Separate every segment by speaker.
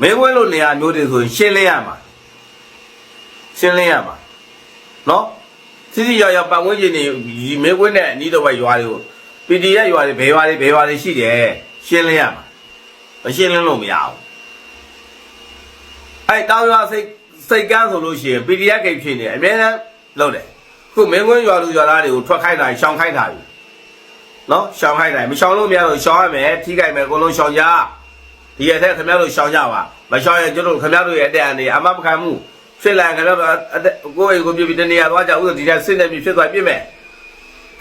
Speaker 1: မင်းဝဲလို့နေရာမျိုးတွေဆိုရင်ရှင်းလင်းရမှာရှင်းလင်းရမှာနော်စီစီရောက်ရောက်ပတ်ဝန်းကျင်နေဒီမင်းဝဲနဲ့အနီးတော့ဘက်ရွာတွေကို PDF ရွာတွေဘယ်ရွာတွေဘယ်ရွာတွေရှိတယ်ရှင်းလင်းရမှာမရှင်းလင်းလို့မရဘူးအဲ့တောင်ရွာစိတ်စိတ်ကန်းဆိုလို့ရှိရင် PDF ကိဖြစ်နေအများနဲ့လုပ်တယ်ခုမင်းဝဲရွာလူရွာသားတွေကိုထွက်ခိုင်းတာရှောင်ခိုင်းတာပြီနော်ရှောင်ခိုင်းတာမရှောင်လို့မရတော့ရှောင်ရမယ်ထိခိုက်မယ်အကုန်လုံးရှောင်ကြ ဒီရက်ထက်ခင်ဗျားတို့ရှောင်ကြပါမရှောင်ရင်ကျွန်တော်တို့ခင်ဗျားတို့ရဲ့အတက်အနေအမမခံမှုဖြစ်လာရင်ခင်ဗျားတို့အတက်ကိုယ့်အိမ်ကိုပြပြီးတနေရာသွားကြဥစ္စာဒီတက်စစ်နေပြီဖြစ်သွားပြစ်မယ်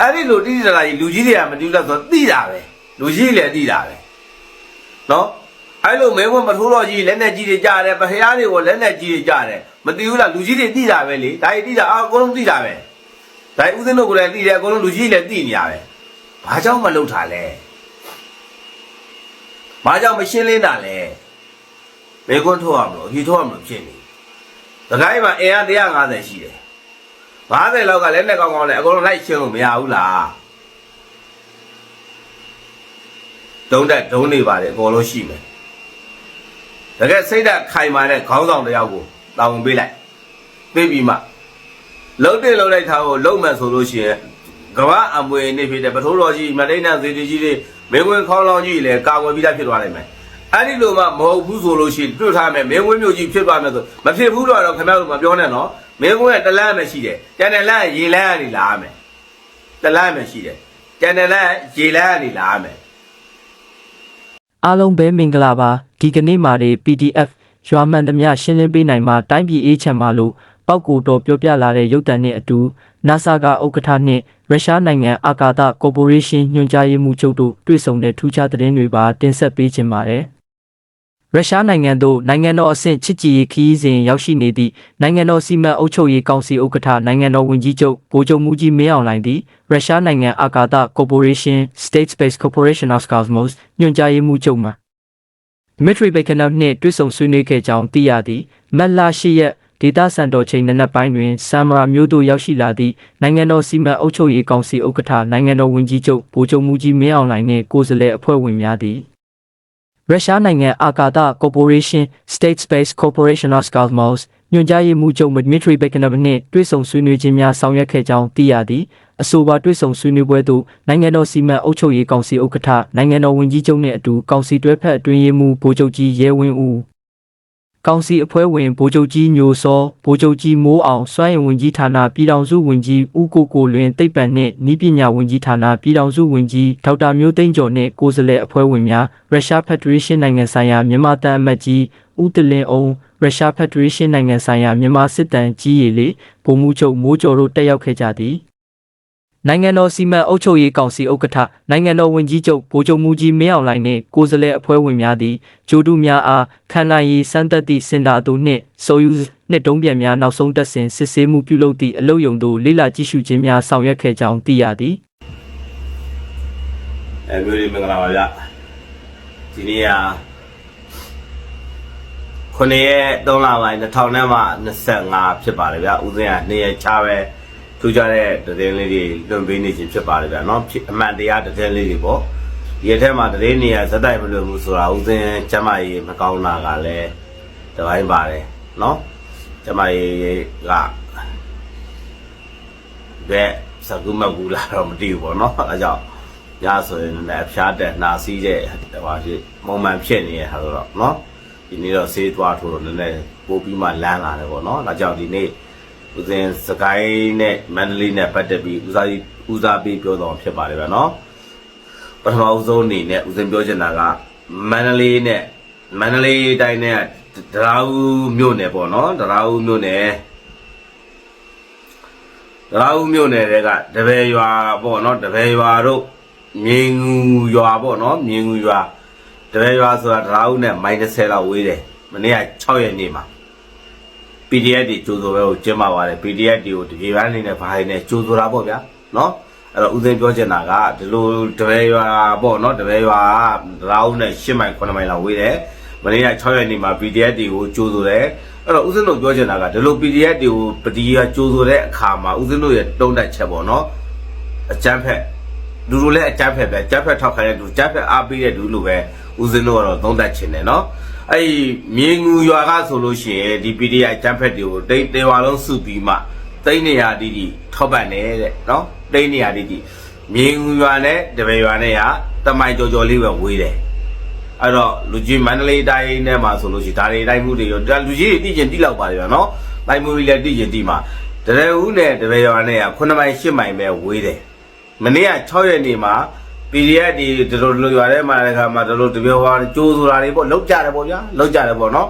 Speaker 1: အဲ့ဒီလိုတိတိကျကျကြီးလူကြီးတွေကမတူတော့ဆိုသိတာပဲလူကြီးလည်းသိတာပဲနော်အဲ့လိုမဲဘုံမထိုးတော့ကြီးလက်နဲ့ကြီးတွေကြားတယ်ဗဟရားတွေကိုလက်နဲ့ကြီးတွေကြားတယ်မသိဘူးလားလူကြီးတွေသိတာပဲလေဒါကြီးသိတာအာအကုန်လုံးသိတာပဲဒါကြီးဦးစင်းတို့ကလည်းသိတယ်အကုန်လုံးလူကြီးလည်းသိနေရပဲဘာကြောင့်မလုပ်တာလဲ ဘာကြောင့်မရှင်းလင်းတာလဲဘယ်ကွန်းထုတ်ရမလို့အဖြေထုတ်ရမလို့ဖြစ်နေတခိုင်းမှာအင်အား150ရှိတယ်50လောက်ကလည်းနဲ့ကောင်းကောင်းလည်းအကုန်လုံးလိုက်ရှင်းလို့မရဘူးလားဒုံတက်ဒုံနေပါတယ်အကုန်လုံးရှိမယ်တကယ်စိတ်ဓာတ်ခိုင်မာတဲ့ခေါင်းဆောင်တစ်ယောက်ကိုတာဝန်ပေးလိုက်ပေးပြီးမှလုံးတင်လုံးလိုက်ထားကိုလုံးမှန်ဆိုလို့ရှိရင် ကမ္ဘာအမွေနေဖြစ်တဲ့ပထိုးတော်ကြီးမလိမ့်နာဇေတီကြီးတွေမင်းဝင်ခေါင်းလောင်းကြီးလည်းကာကွယ်ပြီးသားဖြစ်သွားနိုင်မယ်အဲ့ဒီလိုမှမဟုတ်ဘူးဆိုလို့ရှိရင်တွေ့ထားမယ်မင်းဝင်မျိုးကြီးဖြစ်သွားမယ်ဆိုမဖြစ်ဘူးတော့ခင်ဗျားတို့မပြောနဲ့နော်မင်းကတလန်းပဲရှိတယ်ကျန်တဲ့လန်းရေလန်းကနေလာရမယ်တလန်းပဲရှိတယ်ကျန်တဲ့လန်းရေလန်းကနေလာရမယ်
Speaker 2: အားလုံးပဲမင်္ဂလာပါဒီကနေ့မှာတွေ PDF ရွာမှန်သမျှရှင်းလင်းပေးနိုင်မှာတိုင်းပြည်အေးချမ်းပါလို့ပောက်ကိုတော်ပြောပြလာတဲ့ရုပ်တံနဲ့အတူ NASA ကဥက္ကဋ္ဌနှင့်ရုရှားနိုင်ငံအာကာသကော်ပိုရေးရှင်းညွှန်ကြားရေးမှူးချုပ်တို့တွေ့ဆုံတဲ့ထူးခြားသတင်းတွေပါတင်ဆက်ပေးခြင်းပါတယ်ရုရှားနိုင်ငံသို့နိုင်ငံတော်အဆင့်ချစ်ကြည်ရေးခရီးစဉ်ရောက်ရှိနေသည့်နိုင်ငံတော်စီမံအုပ်ချုပ်ရေးကောင်စီဥက္ကဋ္ဌနိုင်ငံတော်ဝန်ကြီးချုပ်ဗိုလ်ချုပ်မှုကြီးမင်းအောင်လှိုင်သည်ရုရှားနိုင်ငံအာကာသကော်ပိုရေးရှင်း State Space Corporation of Cosmos ညွှန်ကြားရေးမှူးချုပ်မှဒမစ်ထရီဘေကနပ်နှင့်တွေ့ဆုံဆွေးနွေးခဲ့ကြောင်းသိရသည်မက်လာရှိရက် ဒေတာစန်တော်ချိန်နနက်ပိုင်းတွင်ဆမ်မရာမြို့သို့ရောက်ရှိလာသည့်နိုင်ငံတော်စီမံအုပ်ချုပ်ရေးကောင်စီဥက္ကဋ္ဌနိုင်ငံတော်ဝန်ကြီးချုပ်ဗိုလ်ချုပ်မှုကြီးမင်းအောင်လှိုင်နှင့်ကိုယ်စားလှယ်အဖွဲ့ဝင်များသည်ရုရှားနိုင်ငံအာကာသကော်ပိုရေးရှင်း State Space Corporation of Cosmos ညွှန်ကြားရေးမှူးချုပ်ဒမစ်ထရီဘေကနပ်နှင့်တွေ့ဆုံဆွေးနွေးခြင်းများဆောင်ရွက်ခဲ့ကြောင်းသိရသည်အဆိုပါတွေ့ဆုံဆွေးနွေးပွဲသို့နိုင်ငံတော်စီမံအုပ်ချုပ်ရေးကောင်စီဥက္ကဋ္ဌနိုင်ငံတော်ဝန်ကြီးချုပ်နှင့်အတူကောင်စီတွဲဖက်အတွင်းရေးမှူးဗိုလ်ချုပ်ကြီးရဲဝင်းဦး ကောင်စီအဖွဲ့ဝင်ဗိုလ်ချုပ်ကြီးညိုစောဗိုလ်ချုပ်ကြီးမိုးအောင်စွမ်းရင်ဝန်ကြီးဌာနပြည်ထောင်စုဝန်ကြီးဦးကိုကိုလွင်သိပ္ပံနှင့်ဤပညာဝန်ကြီးဌာနပြည်ထောင်စုဝန်ကြီးဒေါက်တာမျိုးသိန်းကျော်နှင့်ကိုယ်စားလှယ်အဖွဲ့ဝင်များရုရှားဖက်ဒရေးရှင်းနိုင်ငံဆိုင်ရာမြန်မာတန်အမတ်ကြီးဦးတလင်းအောင်ရုရှားဖက်ဒရေးရှင်းနိုင်ငံဆိုင်ရာမြန်မာစစ်တမ်းကြီးရည်လေဗိုလ်မှူးချုပ်မိုးကျော်တို့တက်ရောက်ခဲ့ကြသည် နိုင်ငံတော်စီမံအုပ်ချုပ်ရေးကောင်စီဥက္ကဋ္ဌနိုင်ငံတော်ဝန်ကြီးချုပ်ဗိုလ်ချုပ်မူကြီးမင်းအောင်လှိုင်နှင့်ကိုယ်စားလှယ်အဖွဲ့ဝင်များသည်ဂျိုတုများအားခန္ဓာရည်စမ်းသပ်သည့်စင်တာသို့နှင့်ဆိုယူနှင့်တုံးပြန်များနောက်ဆုံးတက်စဉ်စစ်ဆေးမှုပြုလုပ်သည့်အလုပ်ယုံသို့လေ့လာကြည့်ရှုခြင်းများဆောင်ရွက်ခဲ့ကြောင်းသိရသည်
Speaker 1: အဲမျိုးတွေမင်္ဂလာပါဗျဒီနေ့ကခုနှစ်ရက်3လပိုင်း2025ဖြစ်ပါတယ်ဗျဦးစင်းကနှစ်ရက်ချပဲ ထူးခြားတဲ့သတင်းလေးတွေလွှင့်ပေးနေခြင်းဖြစ်ပါတယ်ဗျာနော်အမှန်တရားသတင်းလေးတွေပေါ့ဒီအထက်မှာသတင်းနေရဇက်တိုက်မလွယ်ဘူးဆိုတာဦးစင်းကျမကြီးမကောင်းတာကလည်းတပိုင်းပါတယ်နော်ကျမကြီးကဘယ်စကူမကူလာတော့မသိဘူးပေါ့နော်အဲကြောင့်ညဆိုရင်လည်းဖျားတက်နာစီးတဲ့ဟိုရှိမုံမှန်ဖြစ်နေရတာဆိုတော့နော်ဒီနေ့တော့ဆေးသွားထိုးတော့နည်းနည်းပိုးပြီးမှလမ်းလာတယ်ပေါ့နော်ဒါကြောင့်ဒီနေ့ ဦးစင်စကိုင်းနဲ့မန္တလေးနဲ့ပတ်သက်ပြီးဦးစားဦးစားပေးပြောတော်ဖြစ်ပါတယ်ဗျာနော်ပထမဆုံးအနေနဲ့ဦးစင်ပြောချင်တာကမန္တလေးနဲ့မန္တလေးတိုင်းနဲ့တရာဦးမြို့နယ်ပေါ့နော်တရာဦးမြို့နယ်တရာဦးမြို့နယ်တွေကတပယ်ရွာပေါ့နော်တပယ်ရွာတို့မြင်းငူရွာပေါ့နော်မြင်းငူရွာတပယ်ရွာဆိုတာတရာဦးနဲ့မိုင်30လောက်ဝေးတယ်မနေ့က6ရက်နေ့မှာ PDF တွေကြိုးစိုးပဲကိုကျင်းပပါတယ် PDF တွေကိုတပြေပန်းနေနဲ့ဘာတွေနဲ့ကြိုးဆိုတာပေါ့ဗျာနော်အဲ့တော့ဦးသိန်းပြောချင်တာကဒီလိုတပည့်ရွာပေါ့နော်တပည့်ရွာဒရာဦးနဲ့10မိုင်9မိုင်လောက်ဝေးတယ်မနေ့က6ရက်နေ့မှာ PDF တွေကိုကြိုးဆိုတယ်အဲ့တော့ဦးစင်းတို့ပြောချင်တာကဒီလို PDF တွေကိုပတီးကကြိုးဆိုတဲ့အခါမှာဦးစင်းတို့ရဲ့တုံးတက်ချက်ပေါ့နော်အကျန်းဖက်လူတို့လည်းအကြမ်းဖက်ပဲအကြမ်းဖက်ထောက်ခံတဲ့လူအကြမ်းဖက်အားပေးတဲ့လူလိုပဲဦးဇင်းတို့ကတော့သုံးသပ်ချင်တယ်နော် အဲ့ဒီမြေငူရွာကဆိုလို့ရှိရင်ဒီ PDF အကြမ်းဖက်တွေကိုတိတ်တေဝါလုံးစုပြီးမှတိတ်နေရတိတိထောက်ပံ့နေတဲ့နော်တိတ်နေရတိတိမြေငူရွာနဲ့တပည့်ရွာနဲ့ကတမိုင်ကြော်ကြော်လေးပဲဝေးတယ်အဲ့တော့လူကြီးမန္တလေးတိုင်းနဲ့မှာဆိုလို့ရှိရင်ဒါတွေတိုင်းမှုတွေရောဒါလူကြီးတွေတိကျင်တိလောက်ပါတယ်ဗျာနော်တိုင်းမှုတွေလည်းတိကျင်တိမှာတရဦးနဲ့တပည့်ရွာနဲ့က9မိုင်10မိုင်ပဲဝေးတယ်မနေ့က6ရက်နေ့မှာ PDF ဒီဒီလိုလိုရွာထဲမှာလည်းခါမှာဒီလိုတပြောဟောကြိုးဆိုတာတွေပေါ့လောက်ကြတယ်ပေါ့ဗျာလောက်ကြတယ်ပေါ့နော်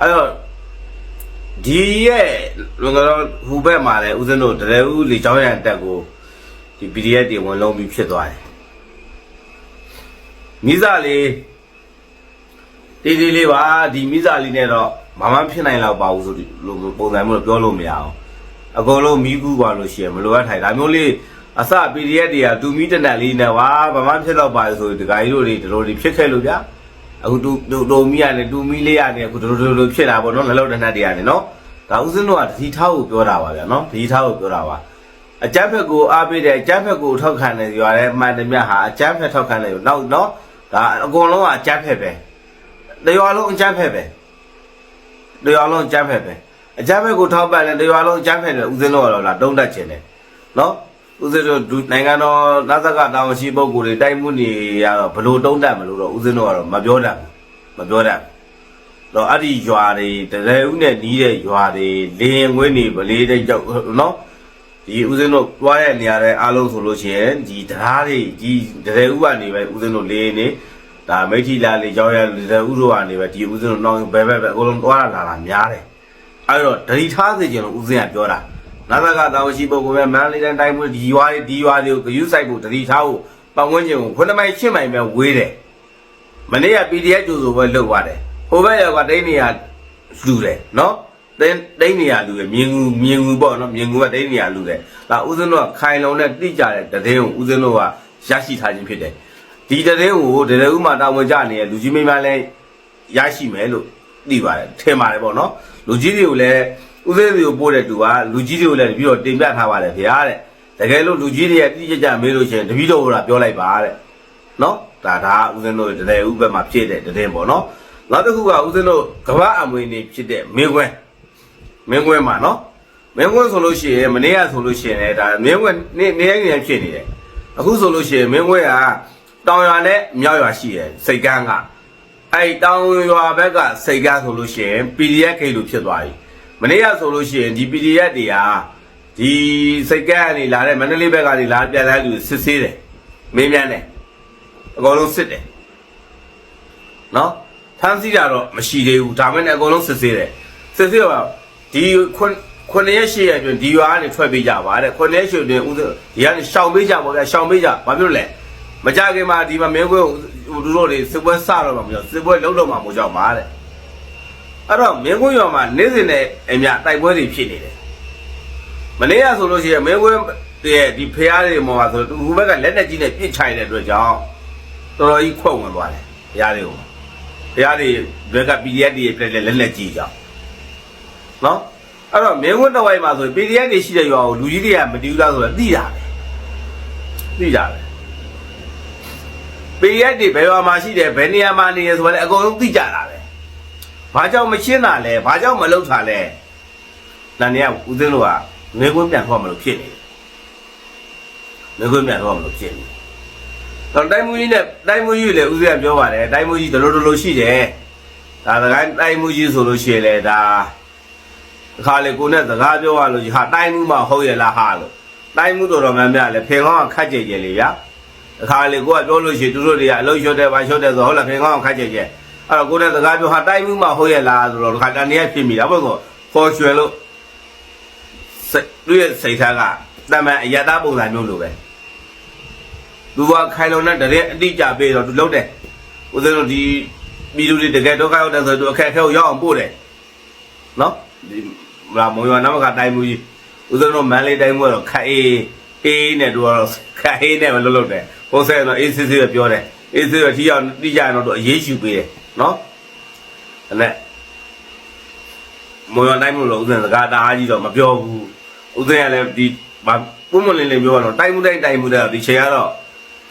Speaker 1: အဲ့တော့ဒီရဲ့လုံကတော့ဟူဘက်မှာလည်းဦးဇင်းတို့တရဦးလေချောင်းရံတက်ကိုဒီ PDF တွေဝင်လုံးပြီးဖြစ်သွားတယ်မိစားလေးတေးသေးလေးပါဒီမိစားလေးနဲ့တော့မမဖြစ်နိုင်တော့ပါဘူးဆိုဒီလိုပုံစံမျိုးတော့ပြောလို့မရအောင်အကုန်လုံးမိကူးပါလို့ရှိရင်မလိုအပ်ထိုင်ဒါမျိုးလေး အစ PDF တွေကတူမီတနက်လေးနဲ့ဝါဘာမှဖြစ်တော့ပါလေဆိုဒီဂိုင်းတို့တွေဒီလိုတွေဖြစ်ခဲ့လို့ဗျာအခုတူတူတူမီရတယ်တူမီလေးရတယ်အခုဒီလိုဒီလိုဖြစ်တာပေါ့နော်လက်လုံးတနက်တွေရတယ်နော်ဒါဥစဉ်တော့တတိထားကိုပြောတာပါဗျာနော်တတိထားကိုပြောတာပါအကြမ်းဖက်ကိုအားပေးတယ်အကြမ်းဖက်ကိုထောက်ခံတယ်ရွာထဲမှန်တယ်မြဟာအကြမ်းဖက်ထောက်ခံတယ်နောက်နော်ဒါအကုန်လုံးကအကြမ်းဖက်ပဲတရွာလုံးအကြမ်းဖက်ပဲတရွာလုံးအကြမ်းဖက်ပဲအကြမ်းဖက်ကိုထောက်ပံ့တယ်တရွာလုံးအကြမ်းဖက်တယ်ဦးစင်းတို့ကတော့လာတုံးတက်ခြင်းတယ်နော် ဦးစင်းတို့ဒုနိုင်ငံတော်နာဇကတာဝန်ရှိပုဂ္ဂိုလ်တွေတိုက်မှုနေရတော့ဘလို့တုံးတက်မလို့တော့ဦးစင်းတို့ကတော့မပြောတတ်ဘူးမပြောတတ်ဘူးတော့အဲ့ဒီရွာတွေတရေဦးနဲ့နီးတဲ့ရွာတွေလင်းငွေနေဗလေးတဲ့ကြောက်နော်ဒီဦးစင်းတို့တွားတဲ့နေရာတွေအားလုံးဆိုလို့ရှိရင်ဒီတရားတွေဒီတရေဦးကနေပဲဦးစင်းတို့လင်းနေဒါမိထီလာလေးကြောက်ရတရေဦးတို့ကနေပဲဒီဦးစင်းတို့နောက်ဘဲဘဲပဲအကုန်လုံးတွားလာလာများတယ်အဲ့တော့ဒတိထားစေချင်လို့ဦးစင်းကပြောတာ နာသကတာဝရှိပုဂ္ဂိုလ်ပဲမန္တလေးတိုင်းတိုင်းမှုဒီရွာတွေဒီရွာတွေကိုဂယုဆိုင်ကိုဒတိထားဖို့ပတ်ဝန်းကျင်ကိုခုနှစ်မိုင်ရှစ်မိုင်ပဲဝေးတယ်မနေ့က PDF ကျူဆိုပဲလှုပ်သွားတယ်ဟိုဘက်ရောက်ကတိန်းနေရလူတယ်နော်တင်းတိန်းနေရလူတယ်မြင်ငူမြင်ငူပေါ့နော်မြင်ငူကတိန်းနေရလူတယ်ဒါဦးစင်းတို့ကခိုင်လုံနဲ့တိကြတဲ့တည်င်းကိုဦးစင်းတို့ကရရှိထားခြင်းဖြစ်တယ်ဒီတည်င်းကိုတရေဦးမှာတာဝန်ကြနေတဲ့လူကြီးမင်းများလည်းရရှိမယ်လို့သိပါတယ်ထင်ပါတယ်ပေါ့နော်လူကြီးတွေကိုလည်း ဥသေးတွေကိုပို့တဲ့သူကလူကြီးတွေကိုလည်းတပြီးတော့တင်ပြထားပါတယ်ခင်ဗျာတဲ့တကယ်လို့လူကြီးတွေရဲ့တိကျကျမေးလို့ရှိရင်တပည့်တော်ကပြောလိုက်ပါတဲ့နော်ဒါဒါဥစဉ်တို့တည်းဥဘက်မှာဖြစ်တဲ့တည်ပေါ့နော်နောက်တစ်ခုကဥစဉ်တို့ကမ္ဘာအမွေနေဖြစ်တဲ့မင်းကွဲမင်းကွဲမှာနော်မင်းကွဲဆိုလို့ရှိရင်မနေ့ကဆိုလို့ရှိရင်လည်းဒါမင်းကွဲနေနေရနေဖြစ်နေတယ်အခုဆိုလို့ရှိရင်မင်းကွဲကတောင်ရွာနဲ့မြောက်ရွာရှိတယ်စိတ်ကန်းကအဲ့တောင်ရွာဘက်ကစိတ်ကားဆိုလို့ရှိရင် PDF ခိတ်လို့ဖြစ်သွားပြီ မနေ့ကဆိုလို့ရှိရင်ဒီ PDF တွေကဒီစိတ်ကားကနေလာတဲ့မန္တလေးဘက်ကနေလာပြန်လာလူစစ်ဆေးတယ်မင်းမြန်တယ်အကုန်လုံးစစ်တယ်နော်ဖမ်းဆီးတာတော့မရှိသေးဘူးဒါမဲ့လည်းအကုန်လုံးစစ်ဆေးတယ်စစ်ဆေးတော့ဒီခွန်းခွန်းရက်ရှိရအတွင်းဒီရွာကနေထွက်ပေးကြပါတဲ့ခွန်းရက်ရှိအတွင်းဦးဒီကနေရှောင်ပေးကြပါဗျာရှောင်ပေးကြဘာဖြစ်လို့လဲမကြခင်မှာဒီမှာမင်းကွဲသူတို့တွေစစ်ပွဲစတော့မှာမပြောစစ်ပွဲလုံးလုံးမှာမို့ကြောက်ပါတဲ့ အဲ့တော့မင်းကွဲရွာမှာနေ့စဉ်နဲ့အမြတိုက်ပွဲတွေဖြစ်နေတယ်မနေ့ကဆိုလို့ရှိရင်မင်းကွဲရဲ့ဒီဖျားတွေမှာဆိုသူဘက်ကလက်နဲ့ကြီးနဲ့ပြစ်ချိုင်တဲ့အတွက်ကြောင့်တော်တော်ကြီးခွက်ဝင်သွားတယ်ဖျားတွေကိုဖျားတွေဘက်က PDF တွေပြက်လက်လက်ကြီးကြောင့်နော်အဲ့တော့မင်းကွဲတဝိုက်မှာဆို PDF တွေရှိတဲ့ရွာကိုလူကြီးတွေကမတီးဘူးလားဆိုတော့သိတာပဲသိတာပဲ PDF တွေဘယ်ရွာမှာရှိတယ်ဘယ်နေရာမှာနေရဆိုတော့လည်းအကုန်လုံးသိကြတာပဲ။ ဘာကြောင့်မရှင်းတာလဲဘာကြောင့်မလုပ်တာလဲ။နာနေကဦးသိန်းတို့ကမေကွင်းပြန်ထွက်မလို့ဖြစ်နေတယ်။မေကွင်းပြန်ထွက်မလို့ဖြစ်နေတယ်။တော့တိုင်းမူကြီးနဲ့တိုင်းမူကြီးလည်းဦးသိန်းကပြောပါတယ်တိုင်းမူကြီးဒလိုဒလိုရှိတယ်။ဒါတကိုင်းတိုင်းမူကြီးဆိုလို့ရှိရင်လေဒါအခါလေကိုနဲ့စကားပြောရလို့ဟာတိုင်းမူမှဟုတ်ရဲ့လားဟာလို့တိုင်းမူတော်တော်များများလည်းဖေကောင်းကခတ်ကြကြလေဗျာ။အခါလေကိုကပြောလို့ရှိရင်သူတို့တွေကအလုံးရှုတ်တယ်ဗာရှုတ်တယ်ဆိုဟုတ်လားခင်ကောင်းခတ်ကြကြ အဲ့တော့ကိုတဲ့စကားပြောဟာတိုင်းမှုမှဟုတ်ရဲ့လားဆိုတော့ခါတန်နေရဖြစ်မိတာဘုကောခေါ်ရွှယ်လို့စိတ်သူ့ရဲ့စိတ်ထားကတမန်အယတာပုံစံမျိုးလိုပဲသူကခိုင်လုံတဲ့တရက်အတိကြပေးတော့သူလုံးတယ်ဦးဇင်းတို့ဒီပြည်သူတွေတကယ်ဒုက္ခရောက်တယ်ဆိုတော့သူအခက်အခဲကိုရောက်အောင်ပို့တယ်နော်ဒီလာမုံရနမကတိုင်းမှုကြီးဦးဇင်းတို့မန်လေးတိုင်းမှုကတော့ခက်အေးအေးနဲ့သူကတော့ခက်အေးနဲ့ပဲလှုပ်လှုပ်တယ်ဟိုဆဲတော့အေးစစ်စစ်ပဲပြောတယ်အေးစစ်တော့ထီအောင်တိကြရင်တော့အရေးယူပေးတယ် နော်အဲ့နဲ့မော်ရတိုင်းမလို့ဦးဇင်စကားတအားကြီးတော့မပြောဘူးဦးဇင်ကလည်းဒီဘာပုံမလင်းလင်းပြောတော့တိုင်းမှုတိုင်းတိုင်းမှုတဲ့ဒီချိန်ကတော့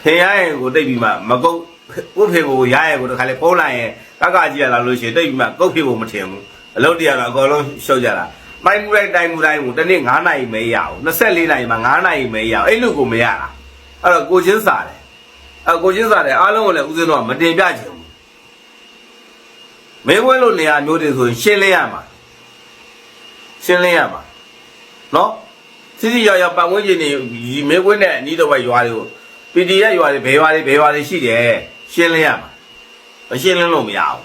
Speaker 1: ဖင်ရရင်ကိုတိတ်ပြီးမှမကုတ်ဖကိုယ့်ဖေကိုရရဲကိုတခါလေဖုံးလိုက်ရင်ကကကြီးရလာလို့ရှိရင်တိတ်ပြီးမှကိုယ့်ဖေကိုမထင်ဘူးအလုပ်တရားတော့အကုန်လုံးရှုပ်ကြတာမိုင်းမှုတိုင်းတိုင်းမှုတိုင်းကိုတစ်နေ့9နာရီမဲရအောင်24နာရီမှာ9နာရီမဲရအောင်အဲ့လိုကိုမရတာအဲ့တော့ကိုချင်းစားတယ်အဲ့ကိုချင်းစားတယ်အားလုံးကိုလည်းဦးစင်းတော့မတင်ပြချင်ဘူး မင်းဝဲလို့နေရာမျိုးတွေဆိုရင်ရှင်းလင်းရမှာရှင်းလင်းရမှာနော်စီစီရောက်ရောက်ပတ်ဝန်းကျင်နေမင်းဝဲနဲ့အနီးတစ်ဝက်ရွာတွေကို PDF ရွာတွေဘယ်ရွာတွေဘယ်ရွာတွေရှိတယ်ရှင်းလင်းရမှာမရှင်းလင်းလို့မရဘူး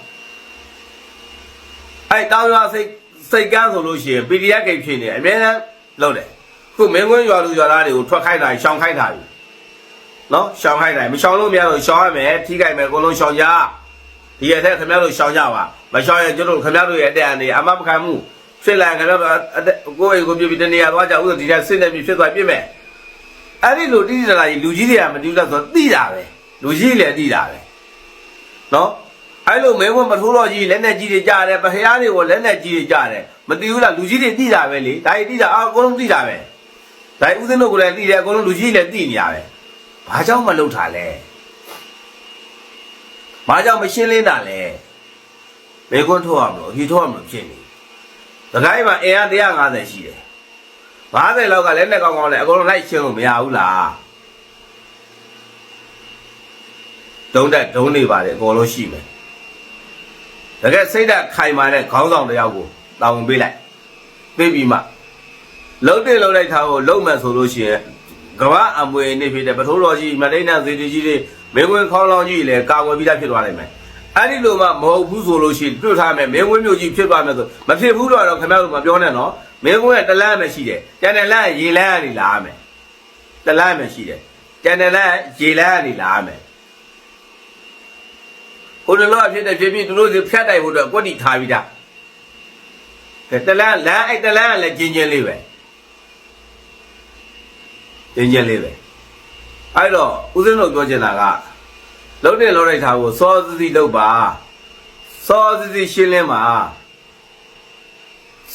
Speaker 1: အဲ့တောင်ရွာစိတ်စိတ်ကန်းဆိုလို့ရှိရင် PDF ကိဖြစ်နေအများနဲ့လုပ်တယ်ခုမင်းကွင်းရွာလူရွာသားတွေကိုထွက်ခိုင်းတာရှောင်ခိုင်းတာပြီနော်ရှောင်ခိုင်းတာမရှောင်လို့မရတော့ရှောင်ရမယ်ထိခိုက်မယ်အကုန်လုံးရှောင်ကြ ဒီရက်ထက်ခင်ဗျားတို့ရှောင်ကြပါမရှောင်ရင်ကျွန်တော်တို့ခင်ဗျားတို့ရဲ့အတက်အနေအမမခံမှုဖြစ်လာရင်ခင်ဗျားတို့အတက်ကိုယ့်အိမ်ကိုပြပြီးတနေရာသွားကြဥစ္စာဒီတက်စစ်နေပြီဖြစ်သွားပြစ်မယ်အဲ့ဒီလိုတိတိကျကျကြီးလူကြီးတွေကမတူတော့ဆိုသိတာပဲလူကြီးလည်းသိတာပဲနော်အဲ့လိုမဲဘုံပထိုးတော်ကြီးလက်နဲ့ကြီးတွေကြားတယ်ဗဟရားတွေကိုလက်နဲ့ကြီးတွေကြားတယ်မသိဘူးလားလူကြီးတွေသိတာပဲလေဒါကြီးသိတာအာအကုန်လုံးသိတာပဲဒါကြီးဦးစင်းတို့ကလည်းသိတယ်အကုန်လုံးလူကြီးလည်းသိနေရပဲဘာကြောင့်မလုပ်တာလဲ ဘာကြောင့်မရှင်းလင်းတာလဲဘယ်ကွန်းထုတ်ရမလို့အဖြေထုတ်ရမလို့ဖြစ်နေဒကိုင်းမှာအင်အား150ရှိတယ်50လောက်ကလည်းနဲ့ကောင်းကောင်းလည်းအကုန်လုံးလိုက်ရှင်းလို့မရဘူးလားဒုံတက်ဒုံနေပါတယ်အကုန်လုံးရှိမယ်တကယ်စိတ်ဓာတ်ခိုင်မာတဲ့ခေါင်းဆောင်တစ်ယောက်ကိုတာဝန်ပေးလိုက်ပေးပြီးမှလုံးတင်လုံးလိုက်ထားကိုလုံးမှန်ဆိုလို့ရှိရင်ကမ္ဘာအမွေနေဖြစ်တဲ့ပထိုးတော်ကြီးမတိန်နာဇေတီကြီးတွေ မင်းဝင်ခေါင်းလောင်းကြီးလည်းကာကွယ်ပြီးသားဖြစ်သွားနိုင်မယ်အဲ့ဒီလိုမှမဟုတ်ဘူးဆိုလို့ရှိရင်တွေ့ထားမယ်မင်းဝင်မျိုးကြီးဖြစ်သွားမယ်ဆိုမဖြစ်ဘူးတော့ခင်ဗျားတို့မပြောနဲ့နော်မင်းကတလန်းပဲရှိတယ်ကျန်တဲ့လန်းရေလန်းကနေလာရမယ်တလန်းပဲရှိတယ်ကျန်တဲ့လန်းရေလန်းကနေလာရမယ်ဟိုတလောဖြစ်တဲ့ဖြစ်ပြီးသူတို့စီဖြတ်တိုက်ဖို့အတွက်ကွက်တီထားပြီးသားကဲတလန်းလန်းအဲ့တလန်းကလည်းကျင်းချင်းလေးပဲကျင်းချင်းလေးပဲ အဲ့တော့ဦးစင်းတို့ပြောချင်တာကလုံးနဲ့လုံးလိုက်တာကိုစောစီစီလုပ်ပါစောစီစီရှင်းလင်းပါ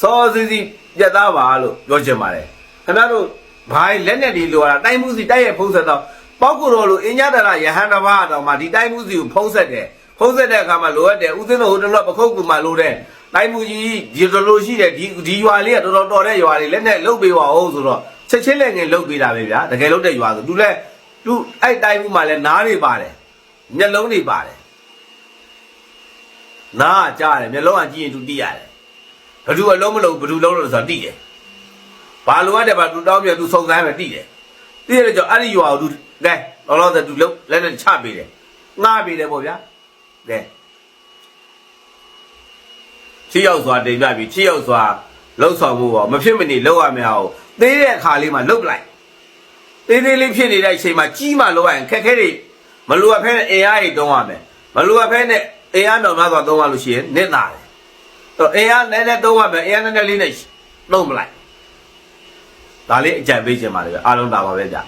Speaker 1: စောစီစီပြတ်သားပါလို့ပြောချင်ပါတယ်ခင်ဗျားတို့ဘာလက်နဲ့ဒီလိုရတာတိုင်းမှုစီတိုက်ရဲ့ဖုံးဆက်တော့ပောက်ကိုတော်လိုအင်ညတရယဟန်တစ်ပါးတော့မှဒီတိုင်းမှုစီကိုဖုံးဆက်တယ်ဖုံးဆက်တဲ့အခါမှာလိုအပ်တယ်ဦးသိန်းတို့ဟိုတလောပခုတ်ကူမှလိုတဲ့တိုင်းမှုကြီးဒီလိုလိုရှိတယ်ဒီဒီရွာလေးကတော်တော်တော်တဲ့ရွာလေးလက်နဲ့လှုပ်ပေးပါဦးဆိုတော့ချက်ချင်းလက်ငယ်လှုပ်ပေးတာပဲဗျာတကယ်လှုပ်တဲ့ရွာဆိုသူလဲ သူအဲ့တိုင်းမှုမှလည်းနားတွေပါတယ်မျက်လုံးတွေပါတယ်နားကကြားတယ်မျက်လုံးကကြည့်ရင်သူသိရတယ်ဘသူအလုံးမလုံးဘသူလုံးလို့ဆိုတာသိတယ်ဘာလိုအပ်တယ်ဘာသူတောင်းပြသူစုံစမ်းမယ်သိတယ်သိရတဲ့ကြောင့်အဲ့ဒီရွာကိုသူကဲလောလောဆယ်သူလုံးလက်နဲ့ချပေးတယ်ငှားပေးတယ်ပေါ့ဗျာကဲချီရောက်စွာတင်ပြပြီးချီရောက်စွာလှုပ်ဆောင်မှုပေါ့မဖြစ်မနေလှုပ်ရမယ်အောင်သေးတဲ့အခါလေးမှာလှုပ်လိုက် သေးသေးလေးဖြစ်နေတဲ့အချိန်မှာကြီးမှလှုပ်ရရင်ခက်ခဲတွေမလိုအပ်ဖဲနဲ့အင်အားတွေတုံးရမယ်မလိုအပ်ဖဲနဲ့အင်အားတော်များစွာတုံးရလို့ရှိရင်နစ်နာတယ်တော့အင်အားနည်းနည်းသုံးရမယ်အင်အားနည်းနည်းလေးနဲ့သုံးမလိုက်ဒါလေးအကြံပေးခြင်းပါလေပဲအားလုံးတာပါပဲဗျ